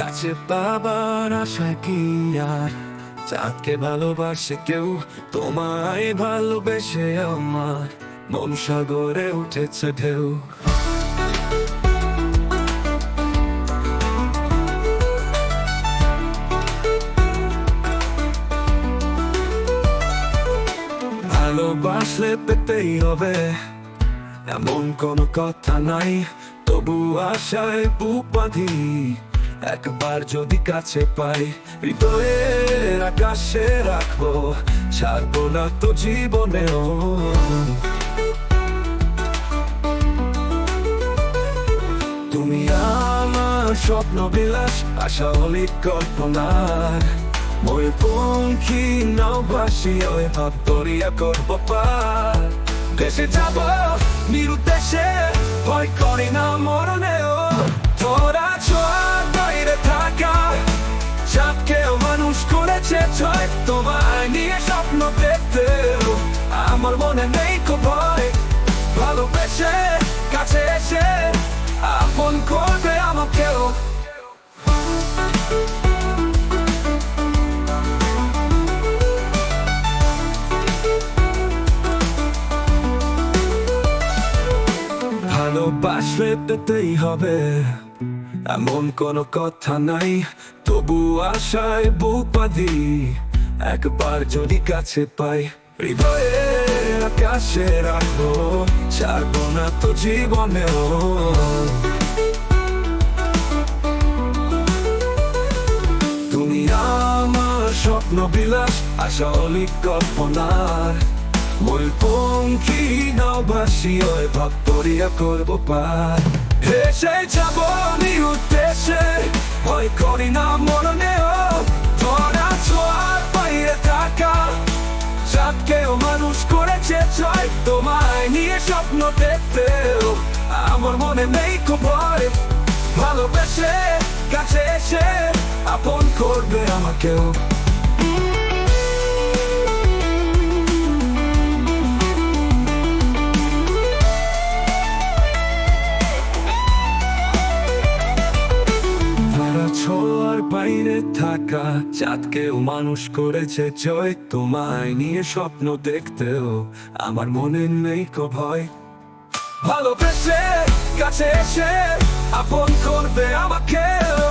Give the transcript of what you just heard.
কাছে বাবার আশা কি আর? চাঁদকে ভালোবাসে কেউ, তোমায় ভালোবেসে আমার। মন সাগরে উঠেছে ঢেউ। ভালোবাসলে পেতেই হবে। এমন কোনো কথা নাই, তবু আশায় বুক বাঁধি একবার যদি কাছে পাই, হৃদয়ের আকাশে রাখব, ছাড়বো না তো জীবনেও। তুমি আমার স্বপ্ন বিলাস, আশা হলি কল্পনার। ময়ূরপঙ্খী নৌবাসী ওই ভাব দরিয়া করব পার। দেশে যাব, নিরুদ্দেশে, ভয় করি না মরণেও। তোরা ছোঁয়ার স্বপ্ন আমার মনে নেই ভয়। ভালোবেসে, কাছে এসে আপন করবে আমাকেও। ভালোবাসলে পেতেই হবে, এমন কোনো কথা নাই। তবু আশায় বুক বাঁধি। একবার যদি কাছে পাই হৃদয়ে আকাশে ছাড়বো না তো জীবনেও। তুমি আমার স্বপ্ন বিলাস, আশা অলিক কল্পনার ময়ূরপঙ্খী নবাসী, ওই ভাব করিয়া করব পার। হেসে যাব স্বপ্ন দেখতেও আমার মনে নেই ভয় ভালোবেসে কাছে এসে আপন করবে আমাকেও। বাইরে থাকা, চাঁদকেও মানুষ করেছে জয়। তোমায় নিয়ে স্বপ্ন দেখতেও আমার মনে নেই কো ভয়। ভালোবেসে কাছে এসে আপন করবে আমাকেও